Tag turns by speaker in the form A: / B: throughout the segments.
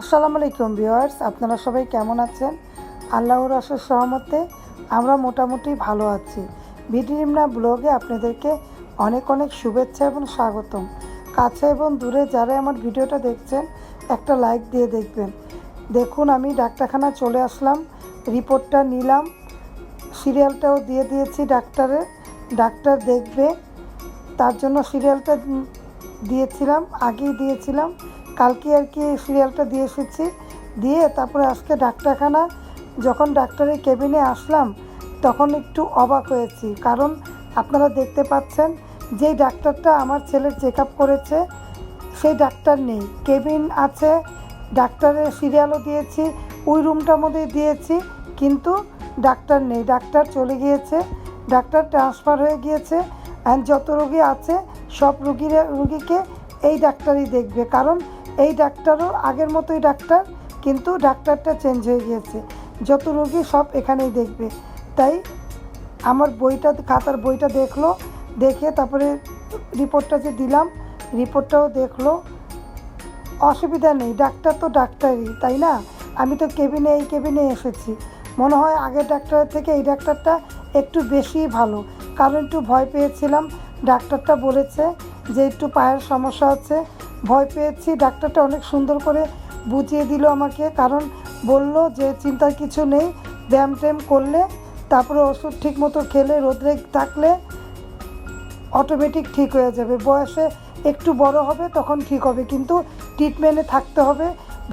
A: আসসালামু আলাইকুম ভিউয়ার্স, আপনারা সবাই কেমন আছেন? আল্লাহর আশের সহমতে আমরা মোটামুটি ভালো আছি। বিডিনিমনা ব্লগে আপনাদেরকে অনেক অনেক শুভেচ্ছা এবং স্বাগতম। কাছে এবং দূরে যারা আমার ভিডিওটা দেখছেন, একটা লাইক দিয়ে দেখবেন। দেখুন, আমি ডাক্তারখানা চলে আসলাম, রিপোর্টটা নিলাম, সিরিয়ালটাও দিয়ে দিয়েছি ডাক্তারের। ডাক্তার দেখবে, তার জন্য সিরিয়ালটা দিয়েছিলাম, আগেই দিয়েছিলাম। কালকে আর কি সিরিয়ালটা দিয়ে এসেছি। দিয়ে তারপরে আজকে ডাক্তারখানা, যখন ডাক্তারের কেবিনে আসলাম, তখন একটু অবাক হয়েছি। কারণ আপনারা দেখতে পাচ্ছেন, যেই ডাক্তারটা আমার ছেলের চেক করেছে, সেই ডাক্তার নেই। কেবিন আছে, ডাক্তারের সিরিয়ালও দিয়েছি, ওই রুমটার মধ্যে দিয়েছি, কিন্তু ডাক্তার নেই। ডাক্তার চলে গিয়েছে, ডাক্তার ট্রান্সফার হয়ে গিয়েছে অ্যান্ড যত রোগী আছে, সব রুগীরা রুগীকে এই ডাক্তারই দেখবে। কারণ এই ডাক্তারও আগের মতোই ডাক্তার, কিন্তু ডাক্তারটা চেঞ্জ হয়ে গিয়েছে। যত রোগী সব এখানেই দেখবে। তাই আমার বইটা, খাতার বইটা দেখল, দেখে তারপরে রিপোর্টটা যে দিলাম রিপোর্টটাও দেখল। অসুবিধা নেই, ডাক্তার তো ডাক্তারই, তাই না? আমি তো কেবিনে এই কেবিনে এসেছি। মনে হয় আগের ডাক্তারের থেকে এই ডাক্তারটা একটু বেশিই ভালো। কারণ একটু ভয় পেয়েছিলাম, ডাক্তারটা বলেছে যে একটু পায়ের সমস্যা আছে, ভয় পেয়েছি। ডাক্তারটা অনেক সুন্দর করে বুঝিয়ে দিল আমাকে, কারণ বলল যে চিন্তার কিছু নেই, ব্যায়াম ট্যায়াম করলে, তারপরে ওষুধ ঠিক মতো খেলে রোদ্রে থাকলে অটোমেটিক ঠিক হয়ে যাবে। বয়সে একটু বড় হবে তখন ঠিক হবে, কিন্তু ট্রিটমেন্টে থাকতে হবে।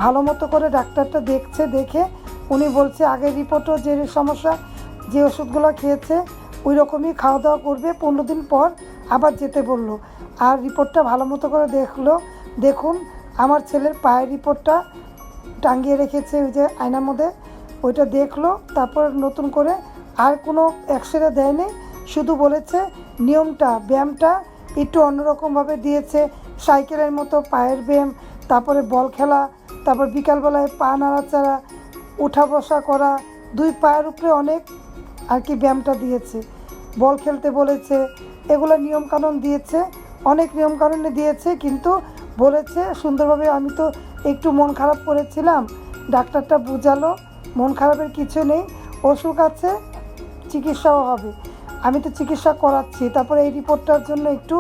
A: ভালো মতো করে ডাক্তারটা দেখছে, দেখে উনি বলছে, আগের রিপোর্টও যে সমস্যা, যে ওষুধগুলো খেয়েছে ওই রকমই খাওয়া দাওয়া করবে। পনেরো দিন পর আবার যেতে বলল। আর রিপোর্টটা ভালো মতো করে দেখল। দেখুন, আমার ছেলের পায়ের রিপোর্টটা টাঙ্গিয়ে রেখেছে ওই যে আয়নার মধ্যে। ওইটা দেখল, তারপর নতুন করে আর কোনো এক্সরে দেয়নি। শুধু বলেছে নিয়মটা, ব্যায়ামটা একটু অন্যরকমভাবে দিয়েছে। সাইকেলের মতো পায়ের ব্যায়াম, তারপরে বল খেলা, তারপর বিকালবেলায় পা নাড়াচাড়া উঠা বসা করা। দুই পায়ের উপরে অনেক আর কি ব্যায়ামটা দিয়েছে। বল খেলতে বলেছে, এগুলো নিয়মকানুন দিয়েছে, অনেক নিয়মকানুনে দিয়েছে, কিন্তু বলেছে সুন্দরভাবে আমি তো একটু মন খারাপ করেছিলাম, ডাক্তারটা বুঝালো, মন খারাপের কিছু নেই, অসুখ আছে, চিকিৎসাও হবে। আমি তো চিকিৎসা করাচ্ছি, তারপরে এই রিপোর্টটার জন্য একটু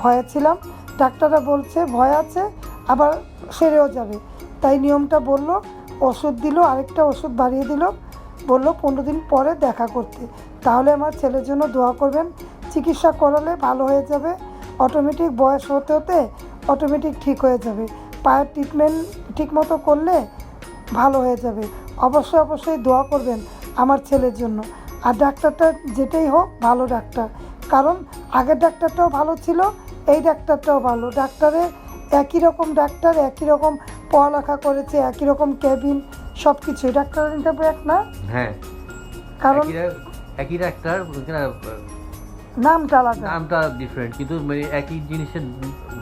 A: ভয়ে ছিলাম। ডাক্তাররা বলছে ভয় আছে, আবার সেরেও যাবে। তাই নিয়মটা বলল, ওষুধ দিল, আরেকটা ওষুধ বাড়িয়ে দিল বলল, পনেরো দিন পরে দেখা করতে। তাহলে আমার ছেলের জন্য দোয়া করবেন। চিকিৎসা করালে ভালো হয়ে যাবে। অটোমেটিক বয়স হতে হতে অটোমেটিক ঠিক হয়ে যাবে। পায়ের ট্রিটমেন্ট ঠিক মতো করলে ভালো হয়ে যাবে। অবশ্যই অবশ্যই দোয়া করবেন আমার ছেলের জন্য। আর ডাক্তারটা যেটাই হোক, ভালো ডাক্তার। কারণ আগের ডাক্তারটাও ভালো ছিল, এই ডাক্তারটাও ভালো। ডাক্তারে একই রকম ডাক্তার, একই রকম পড়ালেখা করেছে, একই রকম ক্যাবিন সব কিছুই ডাক্তারের ইন্টারভিউ এক না?
B: হ্যাঁ।
A: কারণ
B: একই ডাক্তার
A: নামটা আলাদা।
B: নামটা ডিফারেন্ট কিন্তু মানে একই জিনিসের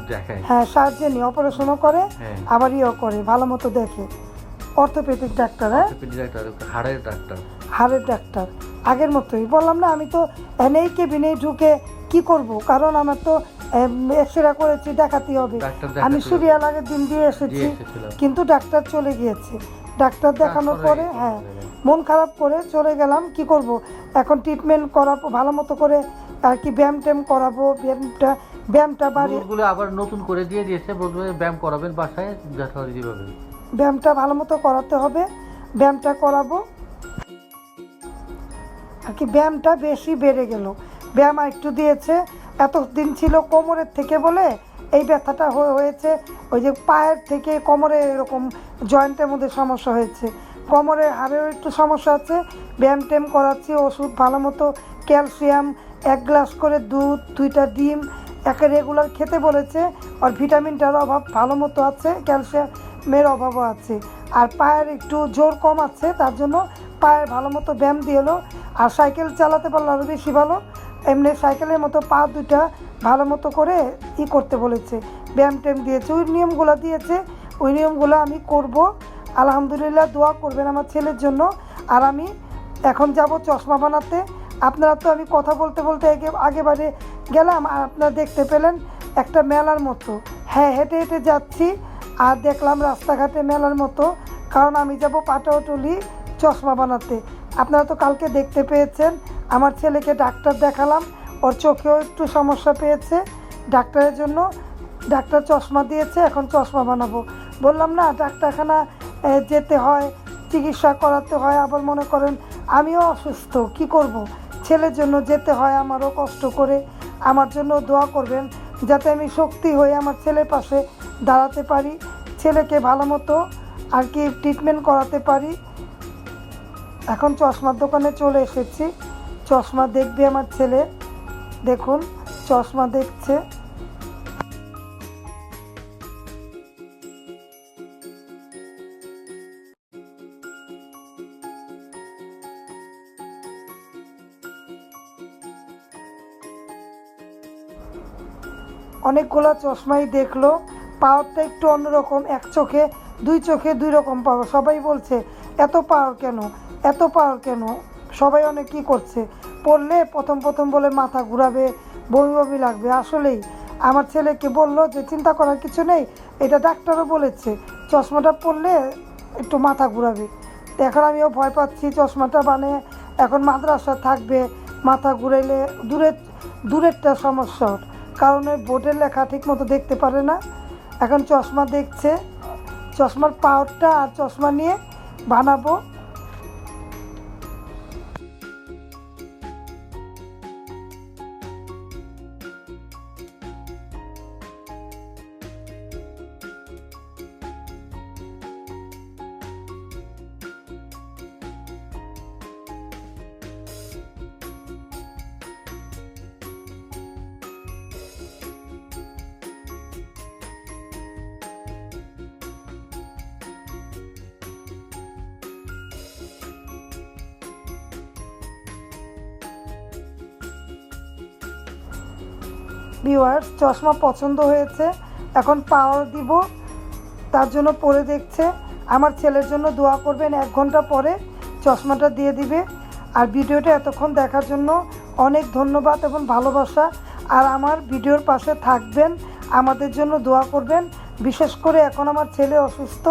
B: দেখায়।
A: হ্যাঁ সার্জেনি অপারেশনও করে
B: হ্যাঁ।
A: আবার ইয়েও করে ভালো মতো দেখে। অর্থোপেডিক ডাক্তার হ্যাঁ?
B: ডাক্তার হাড়ের ডাক্তার
A: হাড়ের ডাক্তার আগের মতোই। বললাম না আমি তো এনেই কেবিনে ঢুকে কি করব? কারণ আমার তো এক্সরে করেছি দেখাতে হবে। আমি সিরিয়াল আগের দিন দিয়ে এসেছি কিন্তু ডাক্তার চলে গিয়েছে। ডাক্তার দেখানোর পরে
B: হ্যাঁ
A: মন খারাপ করে চলে গেলাম কি করব? এখন ট্রিটমেন্ট করাবো ভালো মতো করে আর কি ব্যায়াম ট্যাম করাবো ব্যায়ামটা ব্যায়ামটা বাড়ি
B: আবার নতুন করে দিয়ে দিয়েছে বলবে ব্যায়াম করাবেন বাসায় যথারীতি
A: ব্যায়ামটা ভালো মতো করাতে হবে ব্যায়ামটা করাবো। আর কি ব্যায়ামটা বেশি বেড়ে গেল। ব্যায়াম একটু দিয়েছে এতদিন ছিল কোমরের থেকে বলে এই ব্যথাটা হয়ে- হয়েছে, ওই যে পায়ের থেকে কোমরে এরকম জয়েন্টের মধ্যে সমস্যা হয়েছে। কোমরে হাড়েও একটু সমস্যা আছে, ব্যায়াম ট্যাম করাচ্ছি, ওষুধ ভালো মতো, ক্যালসিয়াম, এক গ্লাস করে দুধ, দুইটা ডিম, একে রেগুলার খেতে বলেছে, আর ভিটামিনটার অভাব ভালো মতো আছে, ক্যালসিয়ামের অভাবও আছে। আর পায়ের একটু জোর কম আছে, তার জন্য পায়ের ভালো মতো ব্যায়াম দিয়ে আর সাইকেল চালাতে পারলে আরও বেশি ভালো এমনি সাইকেলের মতো পা দুটা ভালো মতো করে ই করতে বলেছে। ব্যায়াম ট্যাম দিয়েছে। ওই নিয়মগুলো দিয়েছে। ওই নিয়মগুলো আমি করব। আলহামদুলিল্লাহ দোয়া করবেন আমার ছেলের জন্য। আর আমি এখন যাব চশমা বানাতে। আপনারা তো আমি কথা বলতে বলতে আগে আগেবারে গেলাম। আর আপনারা দেখতে পেলেন একটা মেলার মতো। হ্যাঁ হেঁটে হেঁটে যাচ্ছি। আর দেখলাম রাস্তাঘাটে মেলার মতো। কারণ আমি যাব পাটাওটুলি চশমা বানাতে। আপনারা তো কালকে দেখতে পেয়েছেন। আমার ছেলেকে ডাক্তার দেখালাম, ওর চোখেও একটু সমস্যা পেয়েছে। ডাক্তারের জন্য ডাক্তার চশমা দিয়েছে, এখন চশমা বানাবো। বললাম, না, ডাক্তারখানা যেতে হয়, চিকিৎসা করাতে হয়। আবার মনে করেন, আমিও অসুস্থ, কি করব। ছেলের জন্য যেতে হয়, আমারও কষ্ট করে। আমার জন্য দোয়া করবেন, যাতে আমি শক্তি হয়ে আমার ছেলের পাশে দাঁড়াতে পারি, ছেলেকে ভালো মতো আর কি ট্রিটমেন্ট করাতে পারি। এখন চশমার দোকানে চলে এসেছি। চশমা দেখবে আমার ছেলে। দেখুন, চশমা দেখছে। অনেকগুলো চশমাই দেখল। পাওয়ারটা একটু অন্যরকম, এক চোখে, দুই চোখে দুই রকম পাওয়ার। সবাই বলছে, এত পাওয়ার কেন? এত পাওয়ার কেন? সবাই অনেক কী করছে। পড়লে প্রথম প্রথম বলে মাথা ঘুরাবে, বমি বমি লাগবে। আসলেই আমার ছেলেকে বলল যে, চিন্তা করার কিছু নেই। এটা ডাক্তারও বলেছে, চশমাটা পড়লে একটু মাথা ঘুরাবে। এখন আমিও ভয় পাচ্ছি চশমাটা মানে এখন মাদ্রাসা থাকবে, মাথা ঘুরাইলে দূরের, দূরেরটা সমস্যা। কারণ ওই বোর্ডের লেখা ঠিক মতো দেখতে পারে না। এখন চশমা দেখছে, চশমার পাওয়ারটা আর চশমা নিয়ে বানাবো। ভিউয়ার্স চশমা পছন্দ হয়েছে, এখন পাওয়ার দিব, তার জন্য পরে দেখছে। আমার ছেলের জন্য দোয়া করবেন, এক ঘণ্টা পরে চশমাটা দিয়ে দিবে। আর ভিডিওটা এতক্ষণ দেখার জন্য অনেক ধন্যবাদ এবং ভালোবাসা। আর আমার ভিডিওর পাশে থাকবেন, আমাদের জন্য দোয়া করবেন। বিশেষ করে এখন আমার ছেলে অসুস্থ,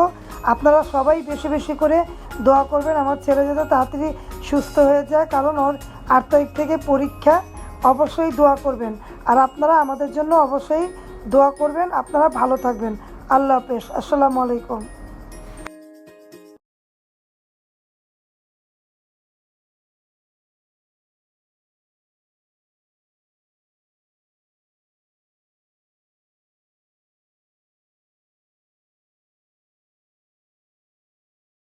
A: আপনারা সবাই বেশি বেশি করে দোয়া করবেন। আমার ছেলে যাতে তাড়াতাড়ি সুস্থ হয়ে যায়, কারণ ওর আট তারিখ থেকে পরীক্ষা। অবশ্যই দোয়া করবেন। আর আপনারা আমাদের জন্য অবশ্যই দোয়া করবেন। আপনারা ভালো থাকবেন। আল্লাহ হাফেজ। আসসালামু আলাইকুম।